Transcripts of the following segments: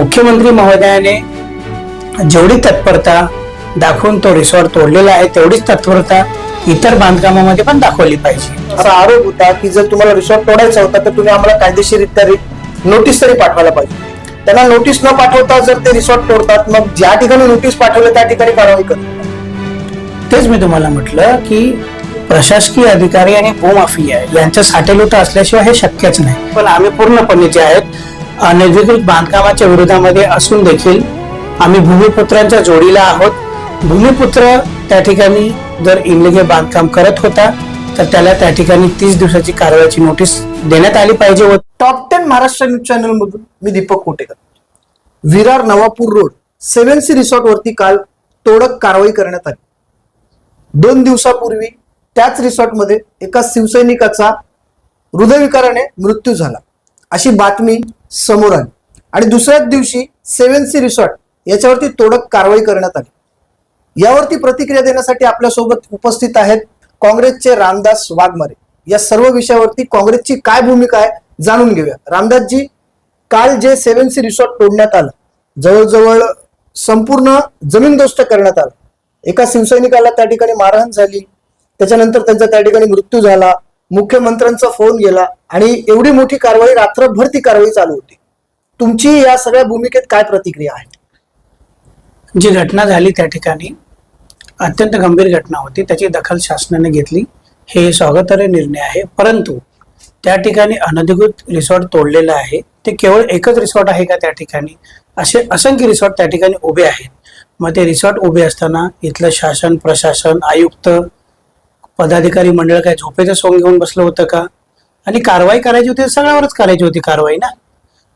मुख्यमंत्री महोदयाने जेवढी तत्परता दाखवून तो रिसॉर्ट तोडलेला आहे तेवढीच तत्परता इतर बांधकामामध्ये पण दाखवली पाहिजे. असा आरोप होता की जर तुम्हाला रिसॉर्ट तोडायचा होता तर तुम्ही आम्हाला कायदेशीररित्या नोटीस तरी पाठवायला पाहिजे. त्यांना नोटीस न पाठवता जर ते रिसॉर्ट तोडतात मग ज्या ठिकाणी नोटीस पाठवलं त्या ठिकाणी कारवाई करतात. तेच मी तुम्हाला म्हटलं की प्रशासकीय अधिकारी आणि भूमाफिया यांचं साठेलुट असल्याशिवाय हे शक्यच नाही. पण आम्ही पूर्णपणे जे आहेत अनधिकृत बांधकामाच्या विरोधामध्ये असून देखील आम्ही भूमिपुत्रांच्या जोडीला आहोत. भूमिपुत्र त्या ठिकाणी जर इनलिगे बांधकाम करत होता तर त्याला त्या ठिकाणी तीस दिवसाची कारवाईची नोटीस देण्यात आली पाहिजे व top ten Maharashtra news channel मधून मी Deepak Kotekar. Virar Navapur road seven sea resort वरती काल तोडक कारवाई करण्यात आली. दोन दिवसापूर्वी त्याच रिसॉर्टमध्ये एका शिवसैनिकाचा हृदयविकाराने मृत्यू झाला. अशी बातमी समोर आली. आणि दुसऱ्याच दिवशी सेव्हन सी रिसॉर्ट याच्यावरती तोडक कारवाई करण्यात आली. यावरती प्रतिक्रिया देण्यासाठी आपल्यासोबत उपस्थित आहेत काँग्रेसचे रामदास वाघमारे. या सर्व विषयावरती काँग्रेसची काय भूमिका आहे जाणून घेऊया. रामदासजी काल जे सेव्हन सी रिसॉर्ट तोडण्यात आलं जवळजवळ संपूर्ण जमीनदोस्त करण्यात आलं. एका शिवसैनिकाला त्या ठिकाणी मारहाण झाली. त्याच्यानंतर त्यांचा त्या ठिकाणी मृत्यू झाला. मुख्यमंत्र्यांचा फोन गेला आणि एवढी मोठी कारवाई रात्रभर ती कारवाई चालू होती. तुमची या सगळ्या भूमिकेत काय प्रतिक्रिया आहे? जी घटना झाली त्या ठिकाणी अत्यंत गंभीर घटना होती. त्याची दखल शासनाने घेतली. हे स्वागतार्ह निर्णय आहे. परंतु त्या ठिकाणी अनधिकृत रिसॉर्ट तोडलेलं आहे. ते केवळ एकच रिसॉर्ट आहे का त्या ठिकाणी? असे असंख्य रिसॉर्ट त्या ठिकाणी उभे आहेत. मग ते रिसॉर्ट उभे असताना इथलं शासन प्रशासन आयुक्त पदाधिकारी मंडळ काय झोपेचं सोंग घेऊन बसलं होतं का? आणि कारवाई करायची होती सगळ्यावरच करायची होती कारवाई ना?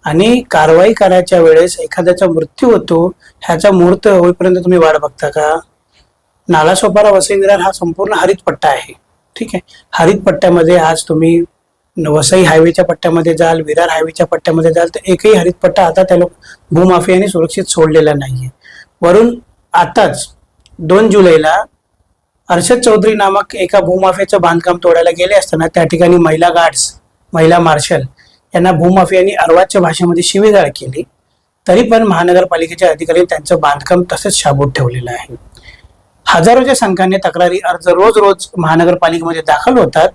आणि कारवाई करायच्या वेळेस एखाद्याचा मृत्यू होतो ह्याचा मुहूर्त होईपर्यंत तुम्ही वाट बघता का? नालासोपारा वसई विरार हा संपूर्ण हरित पट्टा आहे. ठीक आहे? हरित पट्ट्यामध्ये आज तुम्ही वसई हायवेच्या पट्ट्यामध्ये जाल विरार हायवेच्या पट्ट्यामध्ये जाल तर एकही हरित पट्टा आता त्या लोक भूमाफियाने सुरक्षित सोडलेला नाहीये. वरून आताच दोन जुलैला अर्षद चौधरी नामक एका भूमाफियाचं बांधकाम तोडायला गेले असताना त्या ठिकाणी महिला गार्ड्स महिला मार्शल यांना भूमाफियांनी अर्वाच्या भाषेमध्ये शिवीगाळ केली. तरी पण महानगरपालिकेच्या अधिकाऱ्यांनी त्यांचं बांधकाम तसंच शाबूत ठेवलेलं आहे. हजारोच्या संख्येने तक्रारी अर्ज रोज रोज महानगरपालिकेमध्ये दाखल होतात.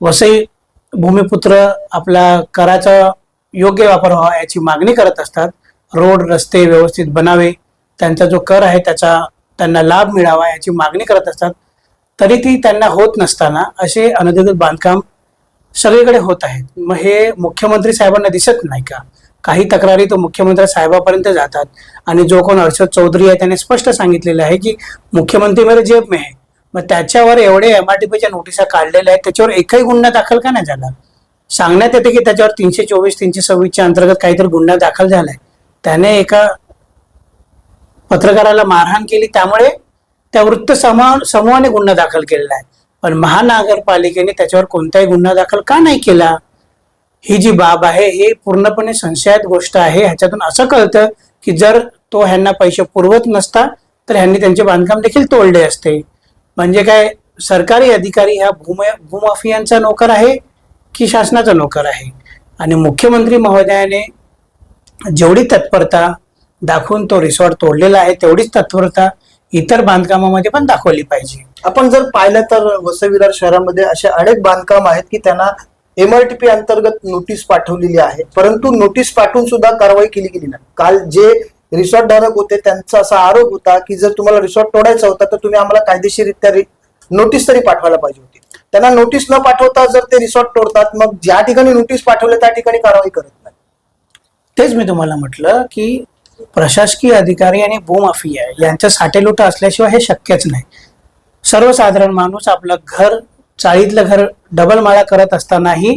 वसई भूमिपुत्र आपला कराचा योग्य वापर व्हावा याची मागणी करत असतात. रोड रस्ते व्यवस्थित बनावे. त्यांचा जो कर आहे त्याचा त्यांना लाभ मिळावा याची मागणी करत असतात तरी ती त्यांना होत नसताना असे अनधिकृत बांधकाम सगळीकडे होत आहेत. मग हे मुख्यमंत्री साहेबांना दिसत नाही का? काही तक्रारी तो मुख्यमंत्री साहेबापर्यंत जातात. आणि जो कोण हर्षद चौधरी आहे त्याने स्पष्ट सांगितलेलं आहे की मुख्यमंत्री मेरे जेब में मग त्याच्यावर एवढे एम आर टी पीच्या नोटिसा काढलेल्या आहेत त्याच्यावर एकही गुन्हा दाखल का नाही झाला? सांगण्यात येते की त्याच्यावर तीनशे चोवीस तीनशे सव्वीसच्या अंतर्गत काहीतरी गुन्हा दाखल झालाय. त्याने एका पत्रकाराला मारहाण केली त्यामुळे त्या वृत्त समूह समूहाने गुन्हा दाखल केलेला आहे. पण महानगरपालिकेने त्याच्यावर कोणताही गुन्हा दाखल का नाही केला? ही जी बाब आहे ही पूर्णपणे संशयात गोष्ट आहे. ह्याच्यातून असं कळतं की जर तो ह्यांना पैसे पुरवत नसता तर ह्यांनी त्यांचे बांधकाम देखील तोडले असते. म्हणजे काय सरकारी अधिकारी ह्या भूम भूमाफियांचा नोकर आहे की शासनाचा नोकर आहे? आणि मुख्यमंत्री महोदयाने जेवढी तत्परता दाखवून तो रिसॉर्ट तोडलेला आहे तेवढीच तत्परता इतर बांधकामामध्ये पण दाखवली पाहिजे. आपण जर पाहिलं तर वसई विरार शहरामध्ये असे अनेक बांधकाम आहेत की त्यांना एमआरटीपी अंतर्गत नोटीस पाठवलेली आहे. परंतु नोटीस पाठवून सुद्धा कारवाई केली गेली नाही. काल जे रिसॉर्ट धारक होते त्यांचा असा आरोप होता की जर तुम्हाला रिसॉर्ट तोडायचा होता तर तुम्ही आम्हाला कायदेशीररित्या रि- नोटीस तरी पाठवायला पाहिजे होती. त्यांना नोटीस न पाठवता जर ते रिसॉर्ट तोडतात मग ज्या ठिकाणी नोटीस पाठवले त्या ठिकाणी कारवाई करत नाही. तेच मी तुम्हाला म्हटलं की प्रशासकीय अधिकारी आणि भूमाफिया यांच्या साठेलुट असल्याशिवाय हे शक्यच नाही. सर्वसाधारण माणूस आपलं घर चाळीतलं घर डबल माळा करत असतानाही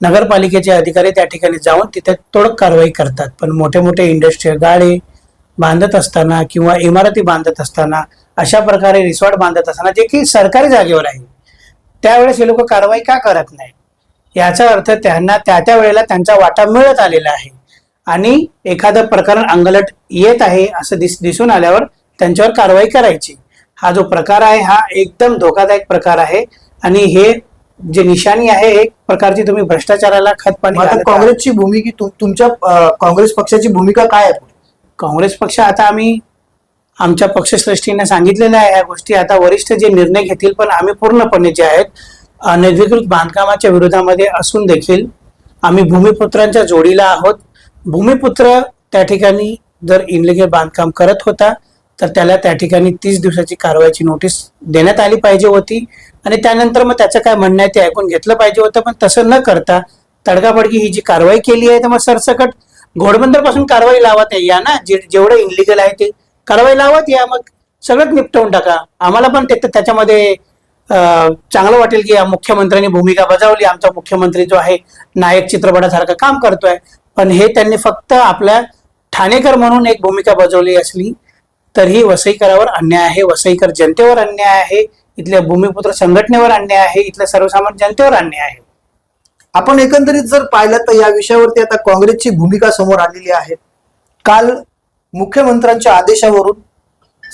नगरपालिकेचे अधिकारी त्या ठिकाणी जाऊन तिथे तोडक कारवाई करतात. पण मोठे मोठे इंडस्ट्रीयल गाळे बांधत असताना किंवा इमारती बांधत असताना अशा प्रकारे रिसॉर्ट बांधत असताना जे की सरकारी जागेवर आहे. त्यावेळेस हे लोक कारवाई का करत नाही याचा अर्थ त्यांना त्या त्या वेळेला त्यांचा वाटा मिळत आलेला आहे. आणि एखादं प्रकरण अंगलट येत आहे असं दिस दिसून आल्यावर त्यांच्यावर कारवाई करायची हा जो प्रकार आहे हा एकदम धोकादायक प्रकार आहे आणि हे जे निशाणी आहे एक प्रकारची तुम्ही भ्रष्टाचाराला खत पाणी मग आता घालत आहात. काँग्रेसची भूमिका तुम- तुमच्या काँग्रेस पक्षाची भूमिका काय आहे? काँग्रेस पक्ष आता आम्ही आमच्या पक्षश्रेष्ठीने सांगितलेल्या आहे ह्या गोष्टी आता वरिष्ठ जे निर्णय घेतील पण आम्ही पूर्णपणे जे आहेत अनधिकृत बांधकामाच्या विरोधामध्ये असून देखील आम्ही भूमिपुत्रांच्या जोडीला आहोत भूमिपुत्र त्या ठिकाणी जर इनलिगल बांधकाम करत होता तर त्याला त्या ठिकाणी तीस दिवसाची कारवाईची नोटीस देण्यात आली पाहिजे होती. आणि त्यानंतर मग त्याचं काय म्हणणं आहे ते ऐकून घेतलं पाहिजे होतं पण तसं न करता तडकाफडकी ही जी कारवाई केली आहे तर मग सरसकट घोडबंदरपासून कारवाई लावत आहे. या ना जे जेवढं इनलिगल आहे ते कारवाई लावत या मग सगळंच निपटवून टाका. आम्हाला पण ते त्याच्यामध्ये चांगलं वाटेल की या मुख्यमंत्र्यांनी भूमिका बजावली. आमचा मुख्यमंत्री जो आहे नायक चित्रपटासारखं काम करतोय. पण हे त्यांनी फक्त आपल्या ठाणेकर म्हणून एक भूमिका बजावली असली तरीही वसईकरावर अन्याय आहे. वसईकर जनतेवर अन्याय आहे. इथल्या भूमिपुत्र संघटनेवर अन्याय आहे. इथल्या सर्वसामान्य जनतेवर अन्याय आहे. आपण एकंदरीत जर पाहिलं तर या विषयावरती आता काँग्रेसची भूमिका समोर आलेली आहे. काल मुख्यमंत्र्यांच्या आदेशावरून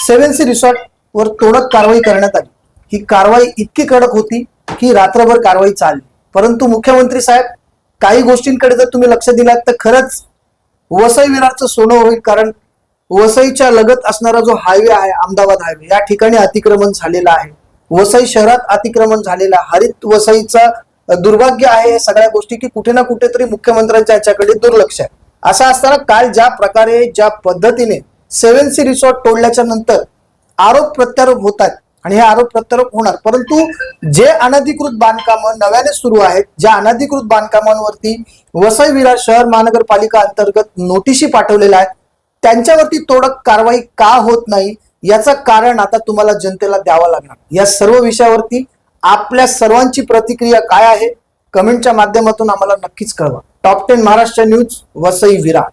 सेव्हन सी रिसॉर्ट वर तोडक कारवाई करण्यात आली. ही कारवाई इतकी कडक होती की रात्रभर कारवाई चालली. परंतु मुख्यमंत्री साहेब काही गोष्टींकडे जर तुम्ही लक्ष दिलात तर खरंच वसईविराचं सोनं होईल कारण वसईच्या लगत असणारा जो हायवे आहे अहमदाबाद हायवे या ठिकाणी अतिक्रमण झालेलं आहे. वसई शहरात अतिक्रमण झालेलं हरित वसईचा दुर्भाग्य आहे या सगळ्या गोष्टी की कुठे ना कुठेतरी मुख्यमंत्र्यांच्या याच्याकडे दुर्लक्ष आहे. असं असताना काल ज्या प्रकारे ज्या पद्धतीने सेव्हन सी रिसॉर्ट तोडल्याच्या नंतर आरोप प्रत्यारोप होत आहेत आणि हे आरोप प्रत्यारोप होणार. परंतु जे अनधिकृत बांधकाम नव्याने सुरू आहेत ज्या अनधिकृत बांधकामांवरती वसई विरार शहर महानगरपालिका अंतर्गत नोटिशी पाठवलेल्या आहेत त्यांच्यावरती तोडक कारवाई का होत नाही याचं कारण आता तुम्हाला जनतेला द्यावा लागणार. या सर्व विषयावरती आपल्या सर्वांची प्रतिक्रिया काय आहे कमेंटच्या माध्यमातून आम्हाला नक्कीच कळवा. Top ten Maharashtra news Vasai Virar